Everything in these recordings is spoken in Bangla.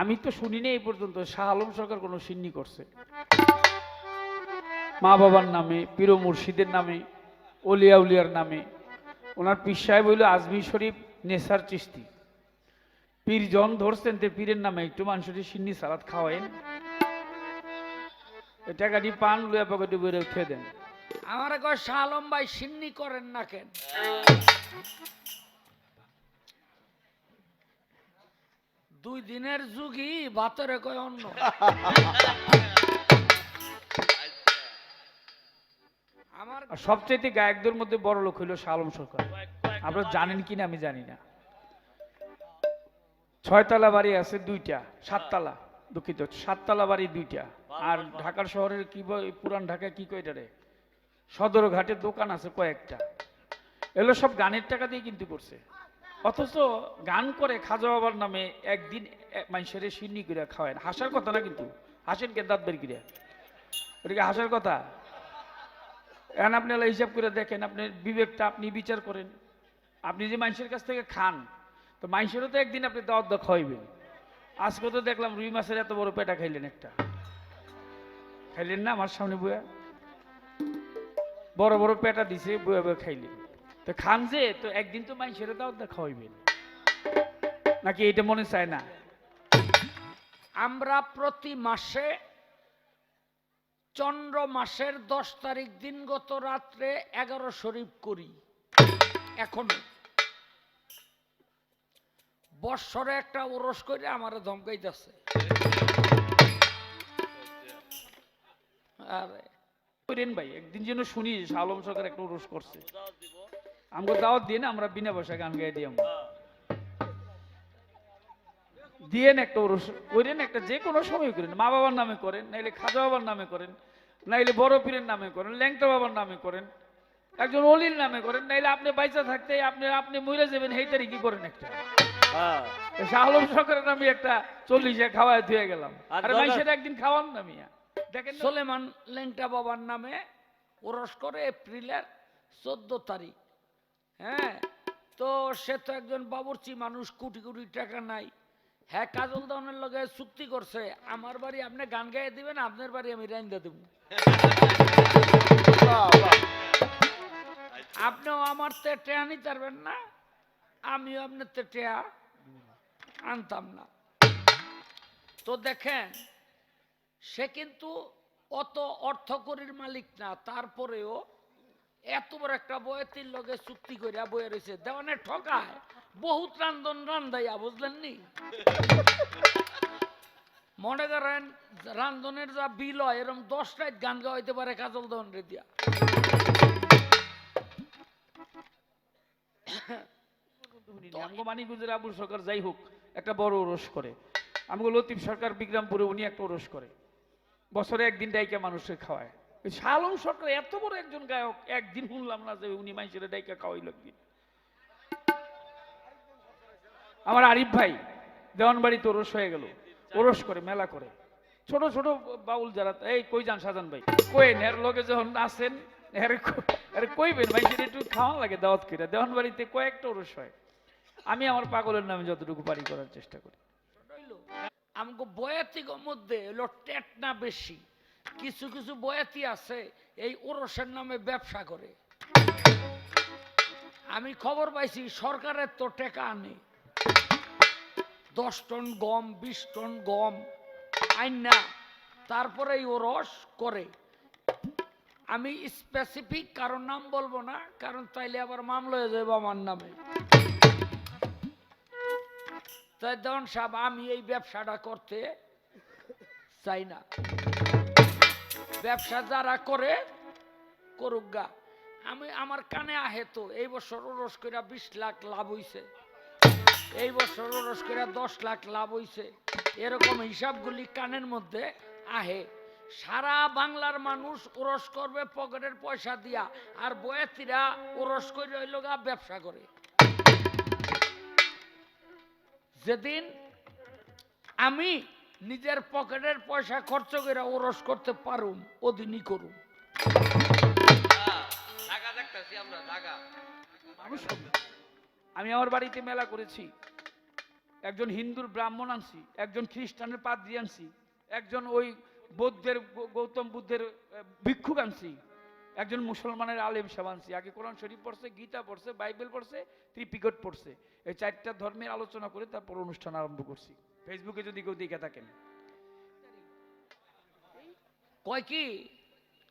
আমি তো শুনিনি এই পর্যন্ত, শাহ আলম সরকার কোনো সিন্নি করছে। মা বাবার নামে, পীর মুর্শিদের নামে, অলিয়া উলিয়ার নামে। ওনার পীর সাহেব হইল আজমির শরীফ নেসার চিস্তি। পীর জন ধরছেন তে পীরের নামে, একটু মানুষের সিন্নি সালাদ খাওয়াইন টাকাটি পান লুয়া পকেটে বেড়ে উঠে দেন। আমার কয়, শাহ আলম ভাই সিন্নি করেন না কেন? দুই দিনের যুগই ভাতরে কয় অন্য আমার সবচেয়ে গায়কদের মধ্যে বড় লোক হইল শাহ আলম সরকার। আপনারা জানেন কিনা আমি জানি না। ছয়তলা বাড়ি আছে দুইটা, সাততলা, দুঃখিত, সাততলা বাড়ি দুইটা। আর ঢাকার শহরের কি পুরান ঢাকা কি কয় এটারে সদর ঘাটে দোকান আছে কয়েকটা। এগুলো সব গানের টাকা দিয়ে কিন্তু করছে। অথচ গান করে খাজা বাবার নামে একদিন এক মানুষের সিন্নি করে খাওয়ায় হাসার কথা না কিন্তু। হাসেন কে দাঁত বের করে এটা কি হাসার কথা। এখন আপনি হিসাব করে দেখেন আপনার বিবেকটা আপনি বিচার করেন। আপনি যে মানুষের কাছ থেকে খান, তো মানুষেরও তো একদিন আপনি দাওয়াত দা খাওয়াইবেন। আজকে তো দেখলাম রুই মাছের এত বড় পেটা খাইলেন একটা। খাইলেন না? আমার সামনে বইয়া। বড় বড় পেটা দিছে, বইয়া বইয়া খাইলেন। তো খান যে, তো একদিন তো মানুষের দাওয়াত দা খাওয়াইবেন। নাকি এটা মনে চায় না? আমরা প্রতি মাসে চন্দ্র মাসের দশ তারিখ দিন গত রাত্রে এগারো শরীফ করি। এখনও। বৎসরে একটা ওরস করে আমারে ধমকাইতেছে। আরে। করেন ভাই একদিন যেন শুনি আলম সরকার একটা উরস করছে। আমাকে দাওয়াত দিয়ে না আমরা বিনা পয়সা গান গাই আমরা দিয়েন একটা করেন একটা যে কোনো সময় করেন। মা বাবার নামে করেন নাইলে খাজা বাবার নামে করেন নাইলে বড় পীরের নামে করেন ল্যাংটা বাবার নামে করেন একজন অলির নামে করেন নাইলে আপনি বাইচা থাকতে আপনি আপনি মরে যাবেন এই তারিখই করেন একটা? এই শাহ আলম সরকারের নামে একটা চল্লিশে খাওয়ায় ধুয়ে গেলাম। আর দরকার- মাইসের একদিন খাওয়ান না মিয়া? দেখেন সোলেমান লেংটা বাবার নামে ওরস করে এপ্রিলের চোদ্দ তারিখ। হ্যাঁ তো সে তো একজন বাবুর্চি মানুষ, কোটি কোটি টাকা নাই। হ্যাঁ কাজল দানের লগে চুক্তি করছে, আমার বাড়ি আপনি গান গাইয়ে দিবেন, আপনার বাড়ি আমি রাইন্দা দেব। আপনিও আমার তে টেয়া নিতে পারবেন না, আমিও আপনার তে টেয়া আনতাম না। তো দেখেন সে কিন্তু অত অর্থকরীর মালিক না, তারপরেও এত বড় একটা বয়তির লগে চুক্তি করিয়া বয়ে রয়েছে দেওয়ানে ঠকায়, বহুত রান্ধন রান্ধাইয়া, বুঝলেন নি? মনে করেন রান্ধনের যা বিল হয় এরকম দশ রাত গান গাওয়াইতে পারে কাজল দহন রে দিয়া। মানিকগঞ্জের আবুল সরকার যাই হোক, একটা বড় ওরস করে। আমগো লতিফ সরকার বিক্রমপুরে উনি একটা ওরস করে। বছরে একদিন ডাইকা মানুষের খাওয়ায়। শালম সরকার এত বড় একজন গায়ক, একদিন শুনলাম না যে উনি মানুষের ডাইকা খাওয়াইল একদিন আমার আরিফ ভাই দেওয়ানবাড়িতে ওরস হয়ে গেল। ওরস করে, মেলা করে। ছোট ছোট বাউল যারা, এই কই যান সাজান ভাই? কই এর লোকে যখন আসেন, এর কইবেন ভাই সেটা একটু খাওয়া লাগে দাওয়াত করে দেওয়ানবাড়িতে কয়েকটা ওরস হয়। আমি আমার পাগলের নামে যতটুকু পারি করার চেষ্টা করি। আমগো বয়াতিগর মধ্যে হলো টেটনা বেশি। কিছু কিছু বয়াতি আছে, এই ওরসের নামে ব্যবসা করে। আমি খবর পাইছি, সরকারের তো টেকা আনে। দশ টন গম, বিশ টন গম আইন না, তারপরে এই ওরস করে। আমি স্পেসিফিক কারণ নাম বলব না, কারণ তাইলে আবার মামলা হয়ে যাবে আমার নামে। তাই দেওয়ান সাহেব, আমি এই ব্যবসাটা করতে চাই না। ব্যবসা যারা করে, করুক গা। আমি, আমার কানে আহে তো, এই বছর ওরস করে বিশ লাখ লাভ হইছে। এই বছর ওরস করে দশ লাখ লাভ হইছে। এরকম হিসাবগুলি কানের মধ্যে আহে। সারা বাংলার মানুষ ওরস করবে, পকেটের পয়সা দিয়া, আর বয়াতিরা ওরস করে হইল গা ব্যবসা করে। যেদিন আমি নিজের পকেটের পয়সা খরচ করে ওরস করতে পারুম ওদিনই করুম। আমি আমার বাড়িতে মেলা করেছি। একজন হিন্দুর ব্রাহ্মণ আনছি একজন খ্রিস্টানের পাদ্রি আনছি একজন ওই বৌদ্ধের গৌতম বুদ্ধের ভিক্ষুক আনছি। একজন মুসলমানের আলেম সাহেব আনছি। আগে কোরআন শরীফ পড়ছে, গীতা পড়ছে, বাইবেল পড়ছে, ত্রিপিকট পড়ছে। এই চারটা ধর্মের আলোচনা করে তারপর অনুষ্ঠান আরম্ভ করছি। ফেসবুকে যদি কেউ দেখে থাকেন। কয় কি?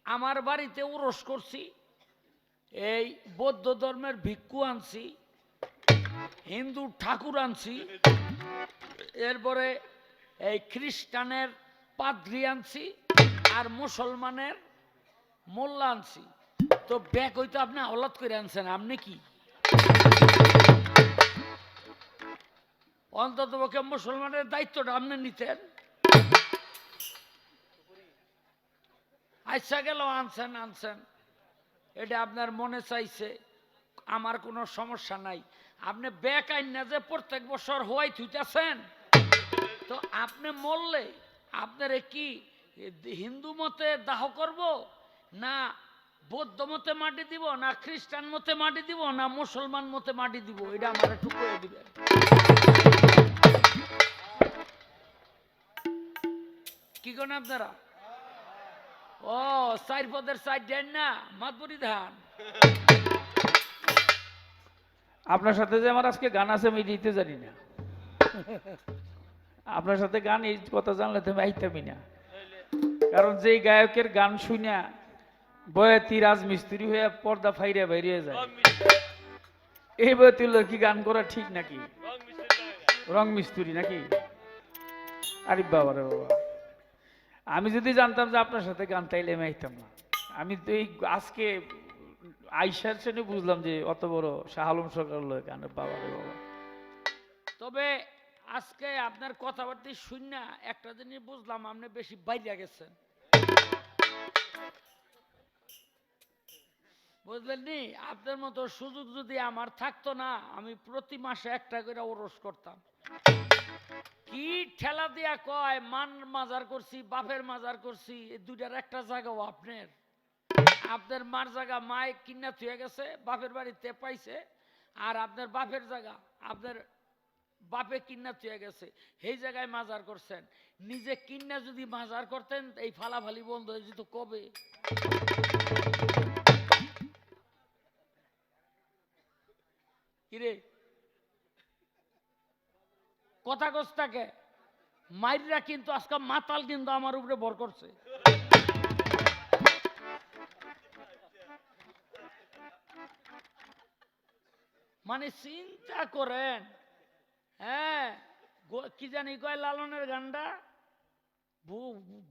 আমার বাড়িতে উরস করছি, এই বৌদ্ধ ধর্মের ভিক্ষু আনছি, হিন্দু ঠাকুর আনছি, এরপরে এই খ্রিস্টানের পাদ্রি আনছি, আর মুসলমানের মোল্লা আনছি। তো ব্যাগ হইতো আপনি আওলাদ করে আনছেন, আপনি কি? অন্তত পক্ষে মুসলমানের দায়িত্বটা আপনি নিতেন। আচ্ছা গেল, আনছেন আনছেন। এটা আপনার মনে চাইছে, আমার কোনো সমস্যা নাই। আপনি ব্যাক আইন না যে প্রত্যেক বছর হওয়াই থুইতেছেন তো আপনি মরলে আপনার কি হিন্দু মতে দাহ করব? না বৌদ্ধ মতে মাটি দিব, না খ্রিস্টান মতে মাটি দিব, না মুসলমান মতে মাটি দিব, এটা আমার একটু করে দিবেন কি করেন আপনারা? ও, চার পদের চার দেন না, মাতবরি ধান। আপনার সাথে যে আমার আজকে গান আছে, আমি দিতে জানি না। আপনার সাথে গান, এই কথা জানলে তুমি আমি আইতামই না। কারণ যেই গায়কের গান শুনা বয়াতি রাজমিস্ত্রি হয়ে পর্দা ফাইরে বাইরে যায়। এই বয়াতি কি গান করা ঠিক নাকি? রং মিস্ত্রি নাকি? আরে বাবা রে বাবা। আমি যদি জানতাম যে আপনার সাথে গান তাইলে আমি আইতাম না। আমি তো এই আজকে আইসার শ্রেণি বুঝলাম যে অত বড় শাহ আলম সরকার লোক গানের বাবা রে বাবা। তবে আজকে আপনার কথাবার্তা শুন একটা জিনিস বুঝলাম, আপনি বেশি বাইরে গেছেন। বুঝলেন নি আপনার মতো সুযোগ যদি আমার থাকতো না, আমি প্রতি মাসে একটা করে ওরস করতাম। কি ঠেলা দিয়া কয়, মান মাজার করছি, বাপের মাজার করছি, এই দুইটার একটা জায়গাও আপনার। আপনার মার জায়গা মায় কিনা থুয়ে গেছে, বাপের বাড়িতে পাইছে, আর আপনার বাপের জায়গা, আপনার বাপে কিন্না থুয়ে গেছে, সেই জায়গায় মাজার করছেন। নিজে কিন্না যদি মাজার করতেন, এই ফালাফালি বন্ধ হয়ে যেত কবে? কথা কস্তাকে মাইররা কিন্তু আজকে মাতাল কিন্তু আমার উপরে ভর করছে। মানে চিন্তা করেন হ্যাঁ কি জানি কয় লালনের গান্ডা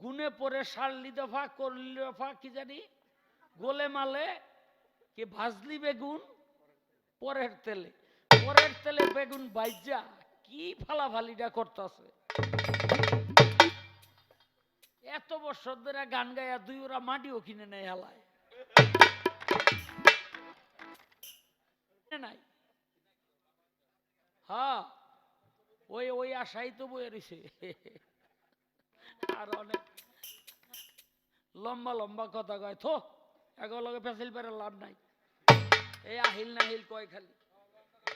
গুনে পরে সারলি দফা করলি দফা কি জানি? গোলে মালে, কি ভাজলি বেগুন? পরের তেলে পরের তেলে বেগুন বাইজা কি ফালাফালিটা করতেছে? এত বছর ধরে গান গায়া দুই ওরা মাটিও কিনে নেয় হেলায়। নাই? হ্যাঁ ওই ওই আশাই তো বয়ে রয়েছে আর অনেক লম্বা লম্বা কথা কয়, থো এগুলো পেঁচিল পেরে লাভ নাই। এই আহিল নাহিল কয় খালি।